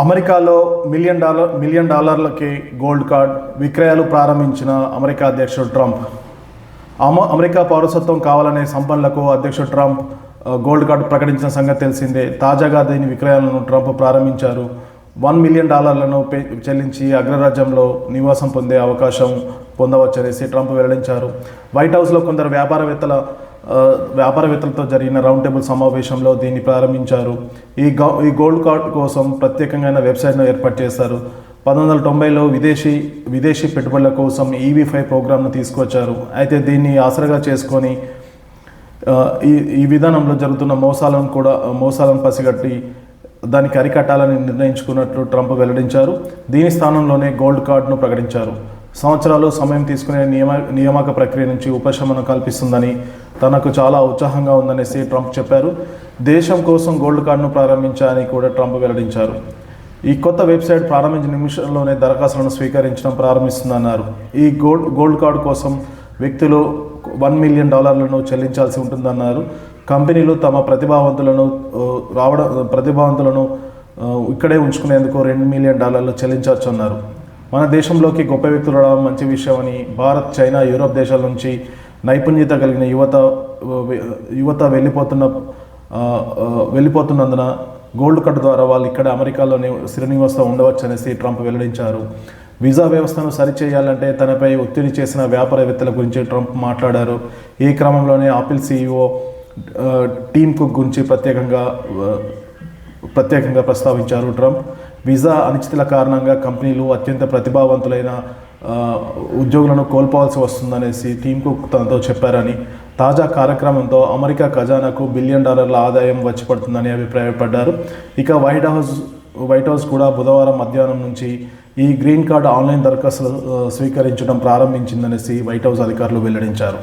అమెరికాలో million dollar million డాలర్లకి gold card విక్రయాలు ప్రారంభించిన అమెరికా అధ్యక్షుడు ట్రంప్. అమ అమెరికా పౌరసత్వం కావాలనే సంపన్నులకు అధ్యక్షుడు ట్రంప్ గోల్డ్ కార్డు ప్రకటించిన సంగతి తెలిసిందే. తాజాగా దీని విక్రయాలను ట్రంప్ ప్రారంభించారు. వన్ మిలియన్ డాలర్లను పే చెల్లించి అగ్రరాజ్యంలో నివాసం పొందే అవకాశం పొందవచ్చనేసి ట్రంప్ వెల్లడించారు. వైట్ హౌస్లో కొందరు వ్యాపారవేత్తల వ్యాపారవేత్తలతో జరిగిన రౌండ్ టేబుల్ సమావేశంలో దీన్ని ప్రారంభించారు. ఈ గౌ ఈ గోల్డ్ కార్డ్ కోసం ప్రత్యేకంగా వెబ్సైట్ను ఏర్పాటు చేశారు. పంతొమ్మిది వందల తొంభైలో విదేశీ విదేశీ పెట్టుబడుల కోసం ఈవీ ఫైవ్ ప్రోగ్రామ్ను తీసుకొచ్చారు అయితే దీన్ని ఆసరగా చేసుకొని ఈ ఈ విధానంలో జరుగుతున్న మోసాలను కూడా మోసాలను పసిగట్టి దానికి అరికట్టాలని నిర్ణయించుకున్నట్లు ట్రంప్ వెల్లడించారు. దీని స్థానంలోనే గోల్డ్ కార్డును ప్రకటించారు. సంవత్సరాలు సమయం తీసుకునే నియమ నియామక ప్రక్రియ నుంచి ఉపశమనం కల్పిస్తుందని తనకు చాలా ఉత్సాహంగా ఉందనేసి ట్రంప్ చెప్పారు. దేశం కోసం గోల్డ్ కార్డును ప్రారంభించాలని కూడా ట్రంప్ వెల్లడించారు. ఈ కొత్త వెబ్సైట్ ప్రారంభించిన నిమిషంలోనే దరఖాస్తులను స్వీకరించడం ప్రారంభిస్తుందన్నారు. ఈ గోల్డ్ గోల్డ్ కార్డు కోసం వ్యక్తులు వన్ మిలియన్ డాలర్లను చెల్లించాల్సి ఉంటుందన్నారు. కంపెనీలు తమ ప్రతిభావంతులను రావడం ప్రతిభావంతులను ఇక్కడే ఉంచుకునేందుకు రెండు మిలియన్ డాలర్లు చెల్లించవచ్చు అన్నారు మన దేశంలోకి గొప్ప వ్యక్తులు రావడం మంచి విషయమని భారత్ చైనా యూరోప్ దేశాల నుంచి నైపుణ్యత కలిగిన యువత యువత వెళ్ళిపోతున్న వెళ్ళిపోతున్నందున గోల్డ్ కార్డు ద్వారా వాళ్ళు ఇక్కడ అమెరికాలోని శ్రీనివాసం ఉండవచ్చు అనేసి ట్రంప్ వెల్లడించారు. వీసా వ్యవస్థను సరిచేయాలంటే తనపై ఒత్తిడి చేసిన వ్యాపారవేత్తల గురించి ట్రంప్ మాట్లాడారు. ఈ క్రమంలోనే ఆపిల్ సీఈఓ టీమ్ కుక్ గురించి ప్రత్యేకంగా ప్రత్యేకంగా ప్రస్తావించారు ట్రంప్. వీసా అనిశ్చితుల కారణంగా కంపెనీలు అత్యంత ప్రతిభావంతులైన ఉద్యోగులను కోల్పోవాల్సి వస్తుందనేసి టీమ్ కుక్ తనతో చెప్పారని తాజా కార్యక్రమంతో అమెరికా ఖజానాకు బిలియన్ డాలర్ల ఆదాయం వచ్చి పడుతుందని అభిప్రాయపడ్డారు. ఇక వైట్ హౌస్ వైట్ హౌస్ కూడా బుధవారం మధ్యాహ్నం నుంచి ఈ గ్రీన్ కార్డు ఆన్లైన్ దరఖాస్తులు స్వీకరించడం ప్రారంభించిందనేసి వైట్ హౌస్ అధికారులు వెల్లడించారు.